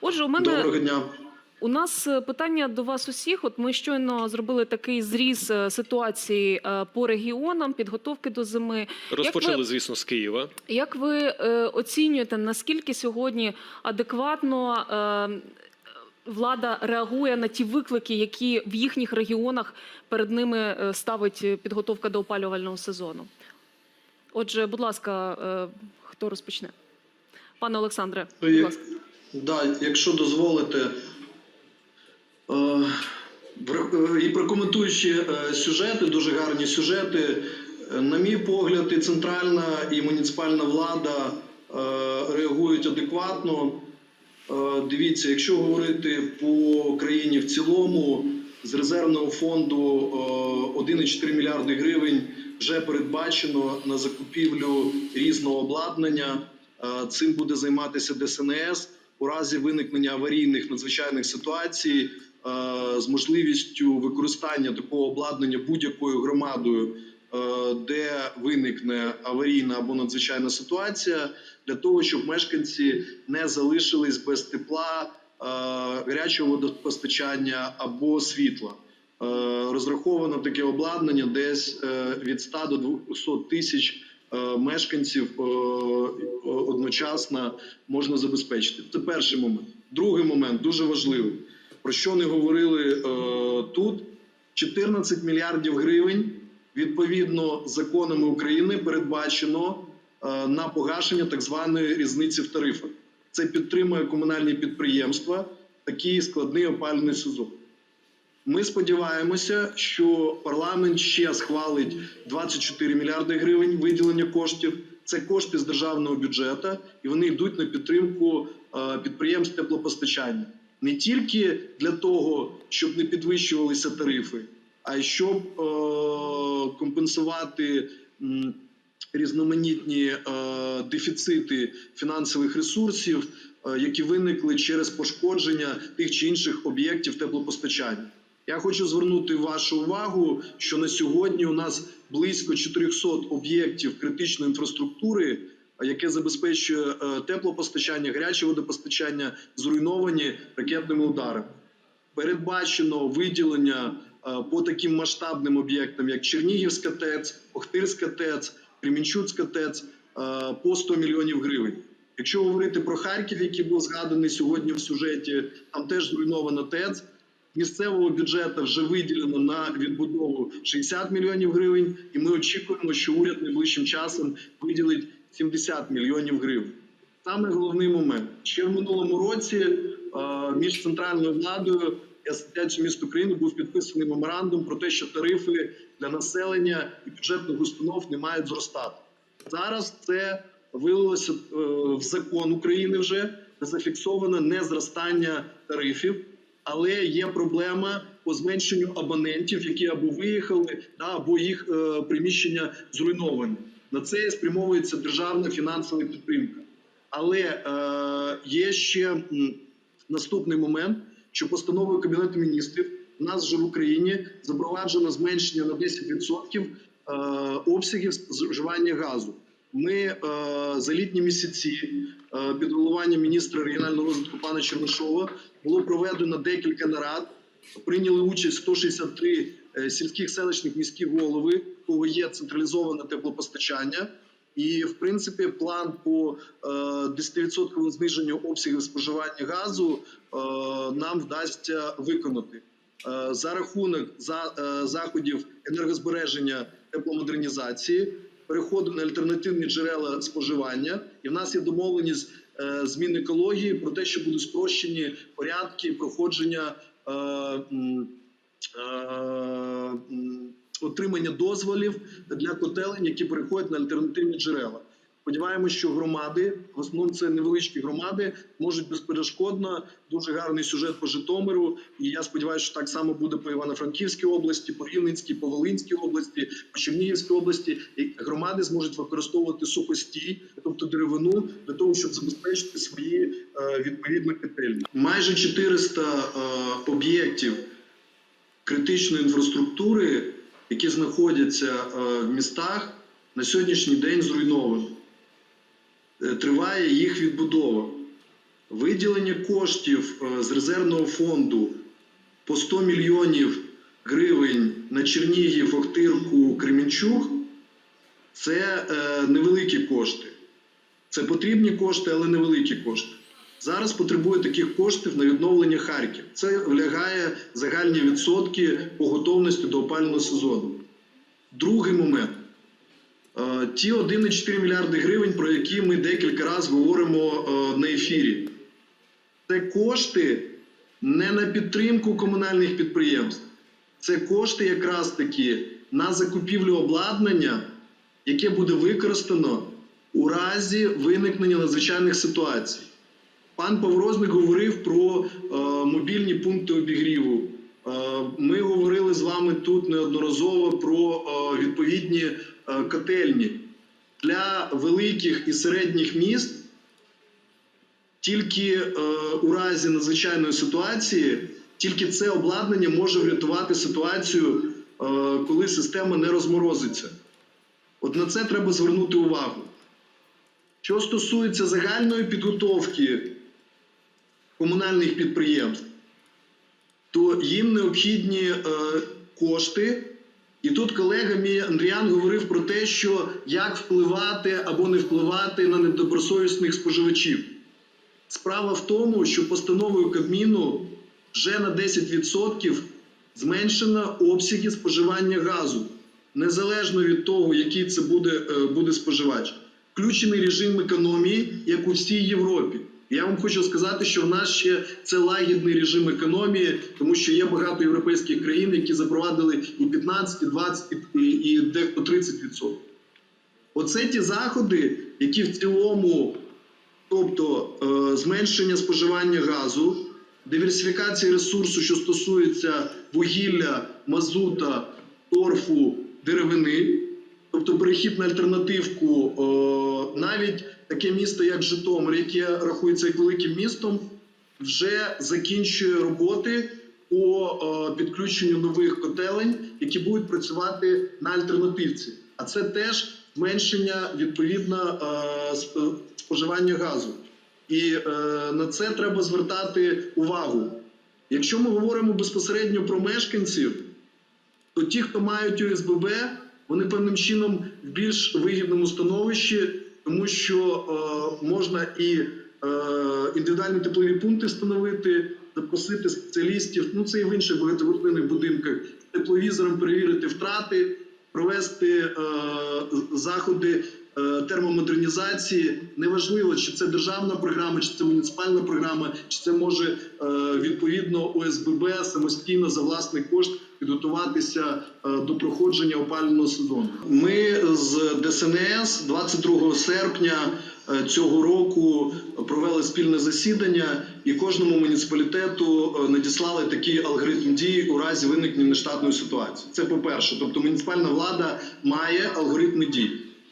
Отже, у мене Доброго дня. у нас е, питання до вас усіх. От ми щойно зробили такий зріз е, ситуації е, по регіонам, підготовки до зими. Розпочали, ви- звісно, з Києва. Як ви е, оцінюєте, наскільки сьогодні адекватно е, влада реагує на ті виклики, які в їхніх регіонах перед ними ставить підготовка до опалювального сезону? Отже, будь ласка, е, хто розпочне? Пане Олександре, будь ласка. Да, якщо дозволите, е, е, і прокоментуючи е, сюжети, дуже гарні сюжети, на мій погляд, і центральна, і муніципальна влада реагують адекватно. Дивіться, якщо говорити по країні в цілому, з резервного фонду е, 1,4 мільярди гривень вже передбачено на закупівлю різного обладнання. Цим буде займатися ДСНС у разі виникнення аварійних надзвичайних ситуацій е, з можливістю використання такого обладнання будь-якою громадою, е, де виникне аварійна або надзвичайна ситуація, для того, щоб мешканці не залишились без тепла, е, гарячого водопостачання або світла. Розраховано таке обладнання десь від 100 до 200 тисяч мешканців е, одночасно можна забезпечити. Це перший момент. Другий момент дуже важливий. Про що не говорили е, тут? 14 мільярдів гривень відповідно законами України передбачено е, на погашення так званої різниці в тарифах. Це підтримує комунальні підприємства такий складний опалювальний сезон. Ми сподіваємося, що парламент ще схвалить 24 мільярди гривень виділення коштів. Це кошти з державного бюджету, і вони йдуть на підтримку е, підприємств теплопостачання не тільки для того, щоб не підвищувалися тарифи, а й щоб е, компенсувати різноманітні е, дефіцити фінансових ресурсів, які виникли через пошкодження тих чи інших об'єктів теплопостачання. Я хочу звернути вашу увагу, що на сьогодні у нас близько 400 об'єктів критичної інфраструктури, яке забезпечує е, теплопостачання, гаряче водопостачання, зруйновані ракетними ударами. Передбачено виділення е, по таким масштабним об'єктам, як Чернігівська ТЕЦ, Охтирська ТЕЦ, Кремінчуцька ТЕЦ е, по 100 мільйонів гривень. Якщо говорити про Харків, який був згаданий сьогодні в сюжеті, там теж зруйнована ТЕЦ. Місцевого бюджету вже виділено на відбудову 60 мільйонів гривень, і ми очікуємо, що уряд найближчим часом виділить 70 мільйонів гривень. Саме головний момент ще в минулому році е, між центральною владою і асоціацією міст України був підписаний меморандум про те, що тарифи для населення і бюджетних установ не мають зростати. Зараз це вилилося е, в закон України вже зафіксовано незростання тарифів, але є проблема по зменшенню абонентів, які або виїхали, або їх е, приміщення зруйновані. На це спрямовується державна фінансова підтримка. Але е, є ще наступний момент, що постановою Кабінету міністрів у нас вже в Україні запроваджено зменшення на 10% е, обсягів споживання газу. Ми за літні місяці під головуванням міністра регіонального розвитку пана Чернишова було проведено декілька нарад. Прийняли участь 163 е, сільських селищних міських голови, кого є централізоване теплопостачання. І в принципі план по е, 10% зниженню обсягів споживання газу е, нам вдасться виконати Е, за рахунок е, заходів енергозбереження тепломодернізації, переходу на альтернативні джерела споживання. І в нас є домовленість е, з Мінекології про те, що будуть спрощені порядки проходження. е, е, Отримання дозволів для котелень, які переходять на альтернативні джерела. Сподіваємося, що громади, в основному це невеличкі громади, можуть безперешкодно. Дуже гарний сюжет по Житомиру. І я сподіваюся, що так само буде по Івано-Франківській області, по Рівненській, по Волинській області, по Чернігівській області. І громади зможуть використовувати сухостій, тобто деревину, для того, щоб забезпечити свої е, відповідні котельні. Майже 400 е, об'єктів критичної інфраструктури, які знаходяться е, в містах, на сьогоднішній день зруйновані. Е, Триває їх відбудова. Виділення коштів е, з резервного фонду по 100 мільйонів гривень на Чернігів, Охтирку, Кременчуг це е, невеликі кошти. Це потрібні кошти, але невеликі кошти. Зараз потребує таких коштів на відновлення Харків. Це влягає загальні відсотки по готовності до опального сезону. Другий момент. Е, Ті 1,4 мільярди гривень, про які ми декілька разів говоримо е, на ефірі, це кошти не на підтримку комунальних підприємств, це кошти якраз таки на закупівлю обладнання, яке буде використано у разі виникнення надзвичайних ситуацій. Пан Паврозник говорив про е, мобільні пункти обігріву. Е, ми говорили з вами тут неодноразово про е, відповідні котельні для великих і середніх міст. Тільки е, у разі надзвичайної ситуації, тільки це обладнання може врятувати ситуацію, е, коли система не розморозиться. От на це треба звернути увагу. Що стосується загальної підготовки комунальних підприємств, то їм необхідні е, кошти. І тут колега мій Андріан говорив про те, що як впливати або не впливати на недобросовісних споживачів. Справа в тому, що постановою Кабміну вже на 10% зменшено обсяги споживання газу, незалежно від того, який це буде, е, буде споживач. Включений режим економії, як у всій Європі. Я вам хочу сказати, що в нас ще це лагідний режим економії, тому що є багато європейських країн, які запровадили і 15, і 20, і, дехто 30%. Оце ті заходи, які в цілому Тобто е, зменшення споживання газу, диверсифікація ресурсу, що стосується вугілля, мазута, торфу, деревини, тобто перехід на альтернативку, е, навіть таке місто, як Житомир, яке рахується як великим містом, вже закінчує роботи по е, підключенню нових котелень, які будуть працювати на альтернативці. А це теж зменшення відповідно е, споживання газу. І е, на це треба звертати увагу. Якщо ми говоримо безпосередньо про мешканців, то ті, хто мають ОСББ, вони певним чином в більш вигідному становищі, тому що е, можна і е, індивідуальні теплові пункти встановити, запросити спеціалістів. Ну це і в інших багатоквартирних будинках тепловізором перевірити втрати, провести е, заходи термомодернізації. Неважливо, чи це державна програма, чи це муніципальна програма, чи це може відповідно ОСББ самостійно за власний кошт підготуватися е, до проходження опалювального сезону. Ми з ДСНС 22 серпня е, цього року провели спільне засідання і кожному муніципалітету е, надіслали такий алгоритм дій у разі виникнення нештатної ситуації. Це по-перше, тобто муніципальна влада має алгоритми дій.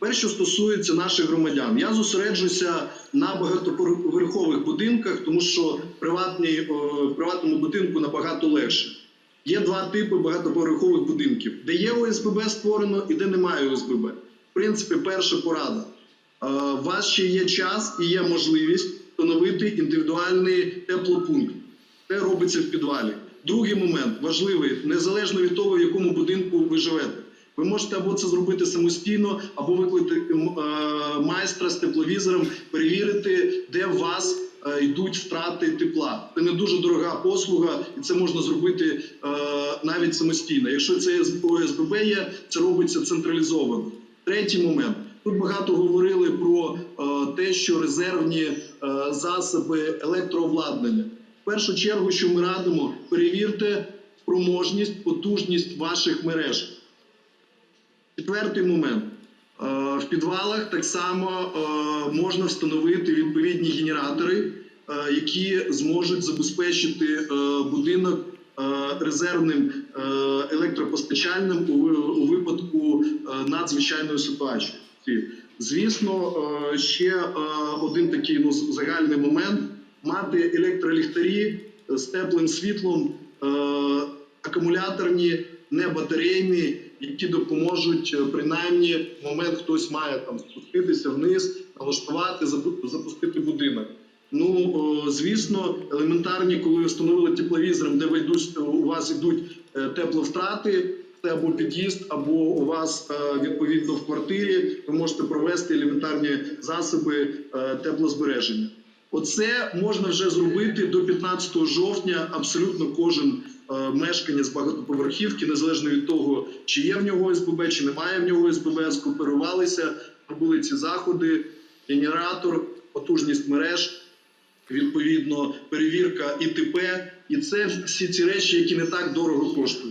Тепер, що стосується наших громадян, я зосереджуся на багатоповерхових будинках, тому що приватні, в приватному будинку набагато легше. Є два типи багатоповерхових будинків, де є ОСББ створено і де немає ОСББ. В принципі, перша порада. Е, У вас ще є час і є можливість встановити індивідуальний теплопункт. Це робиться в підвалі. Другий момент важливий, незалежно від того, в якому будинку ви живете. Ви можете або це зробити самостійно, або викликати е, майстра з тепловізором, перевірити, де вас йдуть втрати тепла. Це не дуже дорога послуга, і це можна зробити е, навіть самостійно. Якщо це ОСББ є, це робиться централізовано. Третій момент. Тут багато говорили про е, те, що резервні е, засоби електрообладнання. В першу чергу, що ми радимо, перевірте спроможність, потужність ваших мереж. Четвертий момент. Е, В підвалах так само е, можна встановити відповідні генератори, е, які зможуть забезпечити будинок резервним е, електропостачальним у випадку надзвичайної ситуації. Звісно, ще один такий ну, загальний момент мати електроліхтарі з теплим світлом, акумуляторні, не батарейні, які допоможуть е, принаймні в момент хтось має там спуститися вниз, налаштувати, запустити будинок. Ну звісно, елементарні, коли встановили тепловізором, де ви йдуть, у вас йдуть е, тепловтрати, це або під'їзд, або у вас е, відповідно в квартирі, ви можете провести елементарні засоби е, теплозбереження. Оце можна вже зробити до 15 жовтня. Абсолютно кожен е, з багатоповерхівки, незалежно від того, чи є в нього СББ, чи немає в нього СББ, скооперувалися, робили ці заходи, генератор, потужність мереж відповідно перевірка ІТП, і це всі ці речі, які не так дорого коштують.